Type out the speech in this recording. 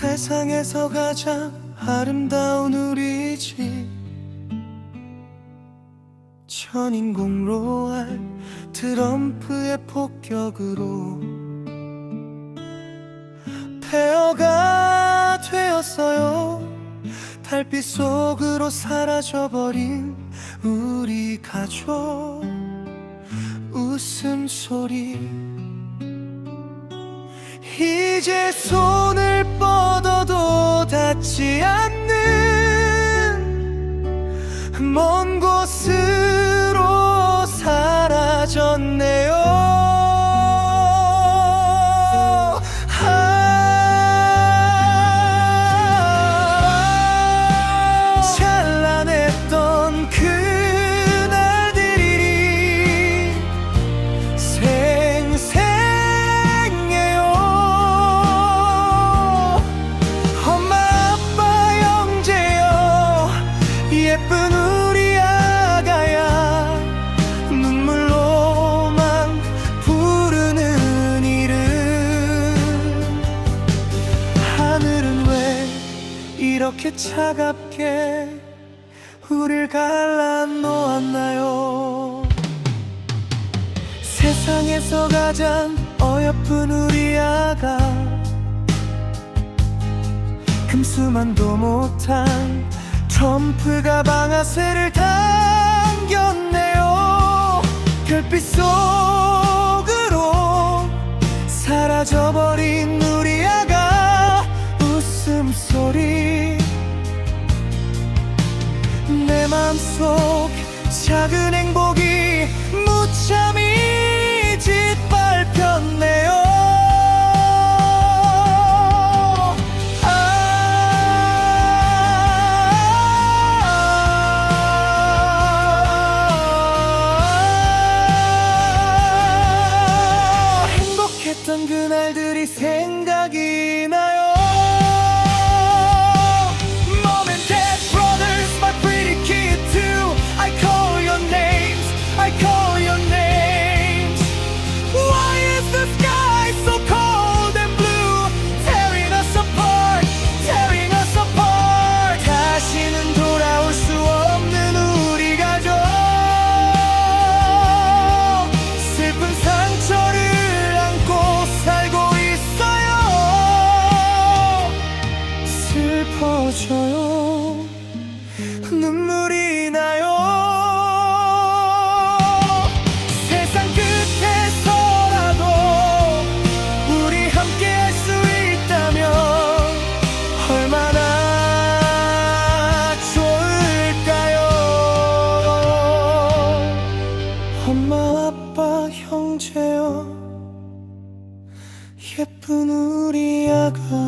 세상에서 가장 아름다운 우리 집 천인공로 알 트럼프의 폭격으로 폐허가 되었어요. 달빛 속으로 사라져버린 우리 가족. 웃음소리 이제 손을 뻗어도 닿지 않는 먼 곳으 이렇게 차갑게 우릴 갈라 놓았나요? 세상에서 가장 어여쁜 우리 아가 금수만도 못한 트럼프가 방아쇠를 당겼네요. 별빛 속 웃음소리. 내 맘속 작은 행복이 슬퍼져요. 눈물이 나요. 세상 끝에서라도 우리 함께 할 수 있다면 얼마나 좋을까요? 엄마 아빠 형제여 예쁜 우리 아가